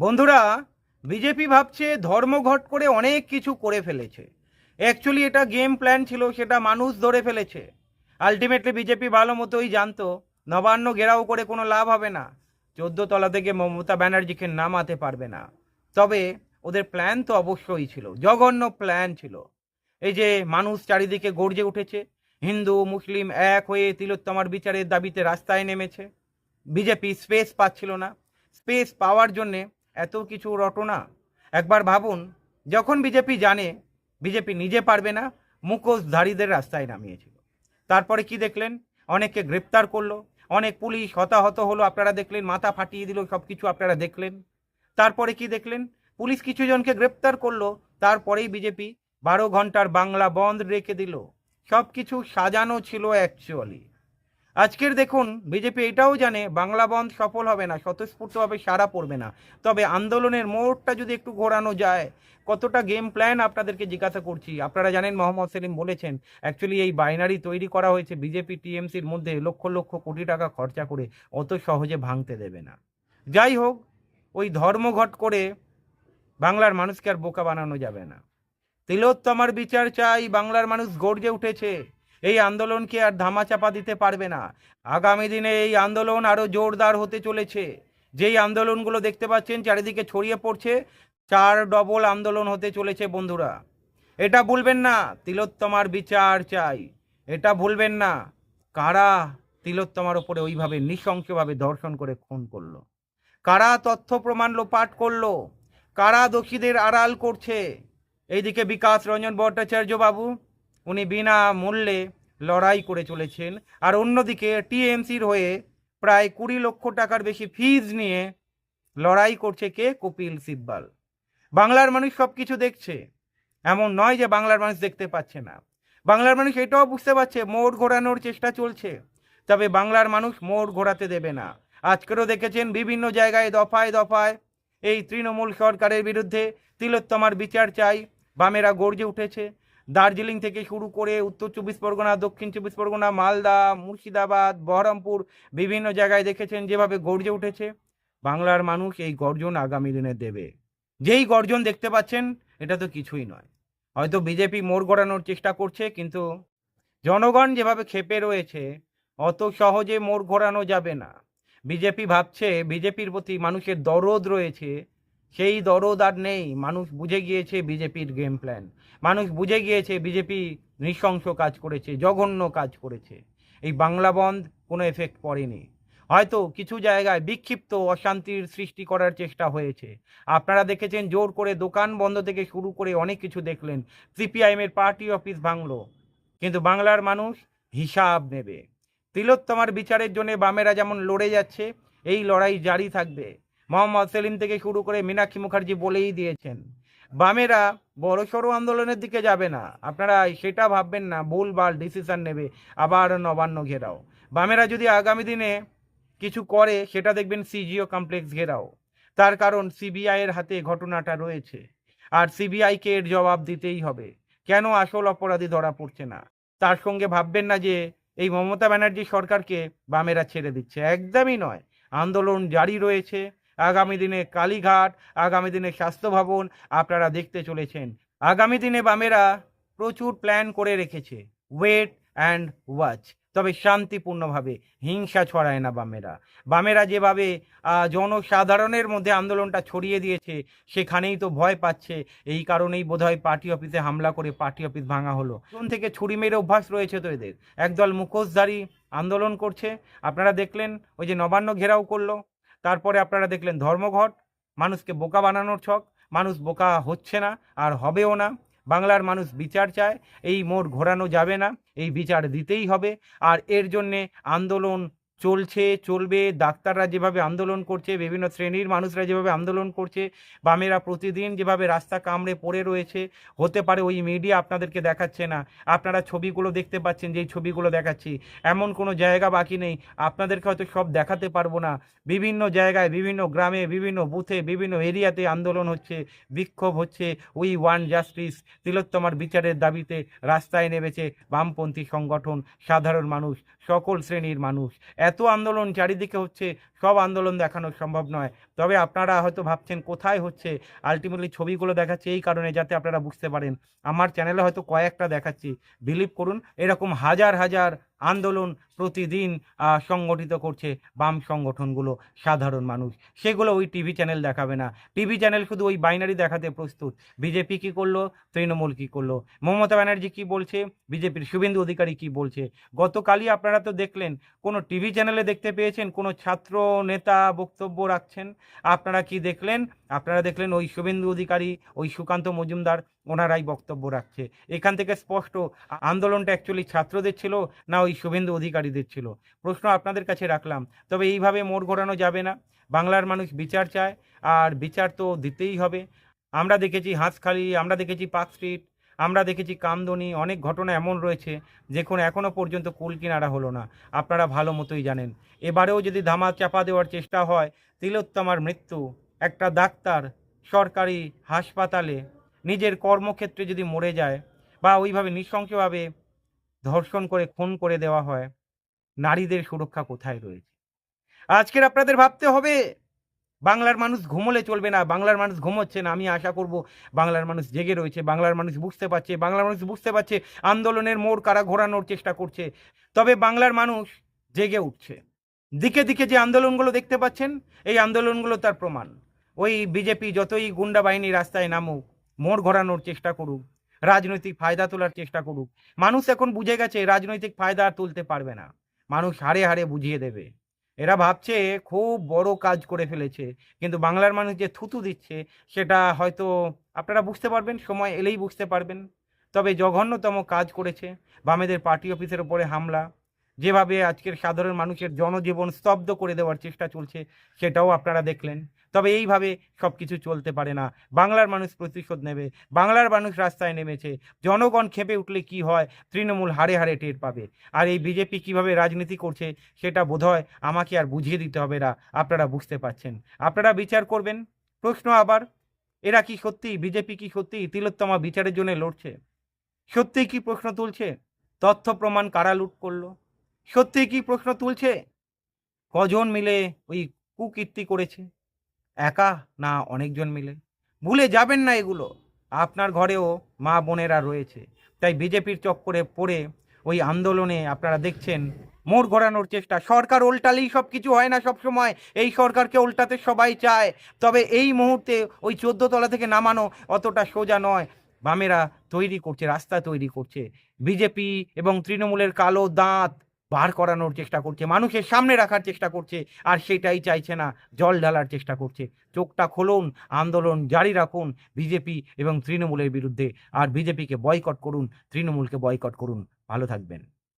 বন্ধুরা, বিজেপি ভাবছে ধর্মঘট করে অনেক কিছু করে ফেলেছে। অ্যাকচুয়ালি এটা গেম প্ল্যান ছিল, সেটা মানুষ ধরে ফেলেছে। আলটিমেটলি বিজেপি ভালো মতোই জানতো, নবান্ন ঘেরাও করে কোনো লাভ হবে না। তলা থেকে মমতা ব্যানার্জিকে নামাতে পারবে না। তবে ওদের প্ল্যান তো অবশ্যই ছিল, জঘন্য প্ল্যান ছিল। এই যে মানুষ চারিদিকে গর্জে উঠেছে, হিন্দু, মুসলিম এক হয়ে তিলোত্তমার বিচারের দাবিতে রাস্তায় নেমেছে। বিজেপি স্পেস পাচ্ছিল না। স্পেস পাওয়ার জন্যে এত কিছু রটনা একবার ভাবুন, যখন বিজেপি জানে, বিজেপি নিজে পারবে না, মুখোশধারীদের রাস্তায় নামিয়েছিল। তারপরে কি দেখলেন? অনেককে গ্রেপ্তার করল, অনেক পুলিশ হতাহত হলো, আপনারা দেখলেন, মাথা ফাটিয়ে দিল সব কিছু আপনারা দেখলেন। তারপরে কি দেখলেন? পুলিশ কিছু জনকে গ্রেপ্তার করল, তারপরেই বিজেপি বারো ঘণ্টার বাংলা বন্ধ রেখে দিল। সব কিছু সাজানো ছিল অ্যাকচুয়ালি আজকের দেখুন, বিজেপি এটাও জানে বাংলা বন্ধ সফল হবে না, স্বতঃস্ফূর্তভাবে সারা পড়বে না। তবে আন্দোলনের মোড়টা যদি একটু ঘোরানো যায়, কতটা গেম প্ল্যান আপনাদেরকে জিজ্ঞাসা করছি? আপনারা জানেন, মোহাম্মদ সেলিম বলেছেন অ্যাকচুয়ালি এই বাইনারি তৈরি করা হয়েছে বিজেপি টিএমসির মধ্যে লক্ষ লক্ষ কোটি টাকা খরচা করে, অত সহজে ভাঙতে দেবে না। যাই হোক, ওই ধর্মঘট করে বাংলার মানুষকে আর বোকা বানানো যাবে না। তিলোত্তমার বিচার চাই, বাংলার মানুষ গর্জে উঠেছে। এই আন্দোলনকে আর ধামাচাপা দিতে পারবে না। আগামী দিনে এই আন্দোলন আরও জোরদার হতে চলেছে। যেই আন্দোলনগুলো দেখতে পাচ্ছেন, চারিদিকে ছড়িয়ে পড়ছে, চার ডবল আন্দোলন হতে চলেছে বন্ধুরা। এটা ভুলবেন না, তিলোত্তমার বিচার চাই। এটা ভুলবেন না, কারা তিলোত্তমার ওপরে ওইভাবে নৃশংসভাবে ধর্ষণ করে খুন করল? কারা তথ্য প্রমাণ লোপাট করল? কারা দোষীদের আড়াল করছে? এইদিকে বিকাশ রঞ্জন ভট্টাচার্য বাবু উনি বিনা মূল্যে লড়াই করে চলেছেন। আর অন্যদিকে টিএমসির হয়ে প্রায় কুড়ি লক্ষ টাকার বেশি ফিজ নিয়ে লড়াই করছে কে? কপিল সিব্বাল। বাংলার মানুষ সব কিছু দেখছে। এমন নয় যে বাংলার মানুষ দেখতে পাচ্ছে না। বাংলার মানুষ এটাও বুঝতে পারছে, মোড় ঘোরানোর চেষ্টা চলছে। তবে বাংলার মানুষ মোড় ঘোরাতে দেবে না। আজকেরও দেখেছেন বিভিন্ন জায়গায় দফায় দফায় এই তৃণমূল সরকারের বিরুদ্ধে তিলোত্তমার বিচার চাই। বামেরা গর্জে উঠেছে। দার্জিলিং থেকে শুরু করে উত্তর চব্বিশ পরগনা, দক্ষিণ চব্বিশ পরগনা, মালদা, মুর্শিদাবাদ, বহরমপুর বিভিন্ন জায়গায় দেখেছেন যেভাবে গর্জে উঠেছে। বাংলার মানুষ এই গর্জন আগামী দিনে দেবে। যেই গর্জন দেখতে পাচ্ছেন, এটা তো কিছুই নয়। হয়তো বিজেপি মোড় গড়ানোর চেষ্টা করছে, কিন্তু জনগণ যেভাবে ক্ষেপে রয়েছে, অত সহজে মোড় ঘোরানো যাবে না। বিজেপি ভাবছে, বিজেপির প্রতি মানুষের দরদ রয়েছে সেই দরদ আর নেই। মানুষ বুঝে গিয়েছে বিজেপির গেম প্ল্যান মানুষ বুঝে গিয়েছে বিজেপি নৃশংস কাজ করেছে, জঘন্য কাজ করেছে। এই বাংলা বন্ধ কোনো এফেক্ট পড়েনি। হয়তো কিছু জায়গায় বিক্ষিপ্ত অশান্তির সৃষ্টি করার চেষ্টা হয়েছে। আপনারা দেখেছেন জোর করে দোকান বন্ধ থেকে শুরু করে অনেক কিছু দেখলেন। সিপিআইএমের পার্টি অফিস ভাঙলো। কিন্তু বাংলার মানুষ হিসাব নেবে। তিলোত্তমার বিচারের জন্য বামেরা যেমন লড়ে যাচ্ছে, এই লড়াই জারি থাকবে। মোহাম্মদ সেলিম থেকে শুরু করে মীনাক্ষী মুখার্জি বলেই দিয়েছেন। বামেরা বড়সড় আন্দোলনের দিকে যাবে না। আপনারা সেটা ভাববেন না ভুলভাল ডিসিশন নেবে। আবার নবান্ন ঘেরাও। বামেরা যদি আগামী দিনে কিছু করে, সেটা দেখবেন সিজিও কমপ্লেক্স ঘেরাও। তার কারণ সিবিআইয়ের হাতে ঘটনাটা রয়েছে। আর সিবিআইকে এর জবাব দিতেই হবে। কেন আসল অপরাধী ধরা পড়ছে না? তার সঙ্গে ভাববেন না যে এই মমতা ব্যানার্জি সরকারকে বামেরা ছেড়ে দিচ্ছে। একদমই নয়। আন্দোলন জারি রয়েছে। আগামী দিনে কালীঘাট, আগামী দিনে স্বাস্থ্য ভবন আপনারা দেখতে চলেছেন। আগামী দিনে বামেরা প্রচুর প্ল্যান করে রেখেছে। ওয়েট অ্যান্ড ওয়াচ তবে শান্তিপূর্ণভাবে হিংসা ছড়ায় না বামেরা। বামেরা যেভাবে জনসাধারণের মধ্যে আন্দোলনটা ছড়িয়ে দিয়েছে, সেখানেই তো ভয় পাচ্ছে। এই কারণেই বোধহয় পার্টি অফিসে হামলা করে পার্টি অফিস ভাঙা হলো। তখন থেকে ছুরি মেরে অভ্যাস রয়েছে তো এদের। একদল মুখোশধারী আন্দোলন করছে। আপনারা দেখলেন, ওই যে নবান্ন ঘেরাও করল। তারপরে আপনারা দেখলেন ধর্মঘট, মানুষকে বোকা বানানোর ছক, মানুষ বোকা হচ্ছে না আর হবেও না। বাংলার মানুষ বিচার চায়, এই মোড় ঘোরানো যাবে না, এই বিচার দিতেই হবে। আর এর জন্যে আন্দোলন চলছে, চলবে, ডাক্তাররা যেভাবে আন্দোলন করছে, বিভিন্ন শ্রেণির মানুষরা যেভাবে আন্দোলন করছে, বামেরা প্রতিদিন যেভাবে রাস্তা কামড়ে পড়ে রয়েছে, হতে পারে ওই মিডিয়া আপনাদেরকে দেখাচ্ছে না। আপনারা ছবিগুলো দেখতে পাচ্ছেন, যেই ছবিগুলো দেখাচ্ছি। এমন কোনো জায়গা বাকি নেই। আপনাদেরকে হয়তো সব দেখাতে পারব না। বিভিন্ন জায়গায়, বিভিন্ন গ্রামে, বিভিন্ন বুথে, বিভিন্ন এরিয়াতে আন্দোলন হচ্ছে, বিক্ষোভ হচ্ছে। উই ওয়ান জাস্টিস তিলোত্তমার বিচারের দাবিতে রাস্তায় নেমেছে বামপন্থী সংগঠন, সাধারণ মানুষ, সকল শ্রেণির মানুষ। এত আন্দোলন চারিদিকে হচ্ছে, সব আন্দোলন দেখানো সম্ভব নয়। তবে আপনারা হয়তো ভাবছেন, কোথায় হচ্ছে? আলটিমেটলি ছবিগুলো দেখাচ্ছে এই কারণে, যাতে আপনারা বুঝতে পারেন। আমার চ্যানেলে হয়তো কয়েকটা দেখাচ্ছি। বিলিভ করুন, এরকম হাজার হাজার আন্দোলন প্রতিদিন সংগঠিত করছে বাম সংগঠনগুলো, সাধারণ মানুষ। সেগুলো ওই টিভি চ্যানেল দেখাবে না। টিভি চ্যানেল শুধু ওই বাইনারি দেখাতে প্রস্তুত। বিজেপি কি করল? তৃণমূল কি করল? মমতা ব্যানার্জি কি বলছে? বিজেপির শুভেন্দু অধিকারী কি বলছে? গতকালই আপনারা তো দেখলেন, কোনো টিভি চ্যানেলে দেখতে পেয়েছেন, কোনো ছাত্র নেতা বক্তব্য রাখছেন? আপনারা কি দেখলেন? আপনারা দেখলেন ওই শুভেন্দু অধিকারী, ওই সুকান্ত মজুমদার ওনারাই বক্তব্য রাখছে। এখান থেকে স্পষ্ট, আন্দোলনটা অ্যাকচুয়ালি ছাত্রদের ছিল না ওই শুভেন্দু অধিকারীদের ছিল। প্রশ্ন আপনাদের কাছে রাখলাম, তবে এইভাবে মোড় ঘোরানো যাবে না। বাংলার মানুষ বিচার চায়, আর বিচার তো দিতেই হবে। আমরা দেখেছি হাঁসখালি, আমরা দেখেছি পার্ক স্ট্রিট, আমরা দেখেছি কামদনি, অনেক ঘটনা এমন রয়েছে, যেখানে এখনও পর্যন্ত কুল কিনারা হলো না। আপনারা ভালো মতোই জানেন। এবারেও যদি ধামা চাপা দেওয়ার চেষ্টা হয়, তিলোত্তমার মৃত্যু, একটা ডাক্তার সরকারি হাসপাতালে নিজের কর্মক্ষেত্রে যদি মরে যায় বা ওইভাবে নৃশংসভাবে ধর্ষণ করে, খুন করে দেওয়া হয়, নারীদের সুরক্ষা কোথায় রয়েছে? আজকের আপনাদের ভাবতে হবে, বাংলার মানুষ ঘুমোলে চলবে না, বাংলার মানুষ ঘুমোচ্ছে না। আমি আশা করব বাংলার মানুষ জেগে রয়েছে, বাংলার মানুষ বুঝতে পারছে, বাংলার মানুষ বুঝতে পারছে আন্দোলনের মোড় কারা ঘোরানোর চেষ্টা করছে। তবে বাংলার মানুষ জেগে উঠছে। দিকে দিকে যে আন্দোলনগুলো দেখতে পাচ্ছেন, এই আন্দোলনগুলো তার প্রমাণ। ওই বিজেপি যতই গুন্ডা বাহিনী রাস্তায় নামুক মোড় ঘোরানোর চেষ্টা করুক, রাজনৈতিক ফায়দা তোলার চেষ্টা করুক। মানুষ এখন বুঝে গেছে, রাজনৈতিক ফায়দা আর তুলতে পারবে না। মানুষ হারে হারে বুঝিয়ে দেবে। এরা ভাবছে, খুব বড় কাজ করে ফেলেছে, কিন্তু বাংলার মানুষ যে থুতু দিচ্ছে, সেটা হয়তো আপনারা বুঝতে পারবেন, সময় এলেই বুঝতে পারবেন। তবে জঘন্যতম কাজ করেছে বামেদের পার্টি অফিসের ওপরে হামলা। যেভাবে আজকের সাধারণ মানুষের জনজীবন স্তব্ধ করে দেওয়ার চেষ্টা চলছে, সেটাও আপনারা দেখলেন। তবে এইভাবে সব কিছু চলতে পারে না। বাংলার মানুষ প্রতিশোধ নেবে, বাংলার মানুষ রাস্তায় নেমেছে, জনগণ খেপে উঠলে কি হয়, তৃণমূল হারে হারে টের পাবে। আর এই বিজেপি কীভাবে রাজনীতি করছে, সেটা বোধহয় আমাকে আর বুঝিয়ে দিতে হবে না, আপনারা বুঝতে পারছেন। আপনারা বিচার করবেন? প্রশ্ন আবার, এরা কি সত্যি বিজেপি কি সত্যি তিলোত্তমা বিচারের জন্য লড়ছে? সত্যিই কি প্রশ্ন তুলছে? তথ্য প্রমাণ কারা লুট করল? সত্যিই কি প্রশ্ন তুলছে? কজন মিলে ওই কুকীর্তি করেছে? একা না অনেকজন মিলে? ভুলে যাবেন না এগুলো। আপনার ঘরেও মা বোনেরা রয়েছে। তাই বিজেপির চক্করে পড়ে ওই আন্দোলনে আপনারা দেখছেন, মোড় ঘোরানোর চেষ্টা। সরকার উল্টালেই সব কিছু হয় না সব সময় এই সরকারকে উল্টাতে সবাই চায়। তবে এই মুহূর্তে ওই চোদ্দ তলা থেকে নামানো অতটা সোজা নয়। বামেরা তৈরি করছে, রাস্তা তৈরি করছে। বিজেপি এবং তৃণমূলের কালো দাঁত বার করানোর চেষ্টা করছে, মানুষের সামনে রাখার চেষ্টা করছে, আর সেটাই চাইছে না, জল ঢালার চেষ্টা করছে। চোখটা খোলুন, আন্দোলন জারি রাখুন বিজেপি এবং তৃণমূলের বিরুদ্ধে, আর বিজেপিকে বয়কট করুন, তৃণমূলকে বয়কট করুন। ভালো থাকবেন।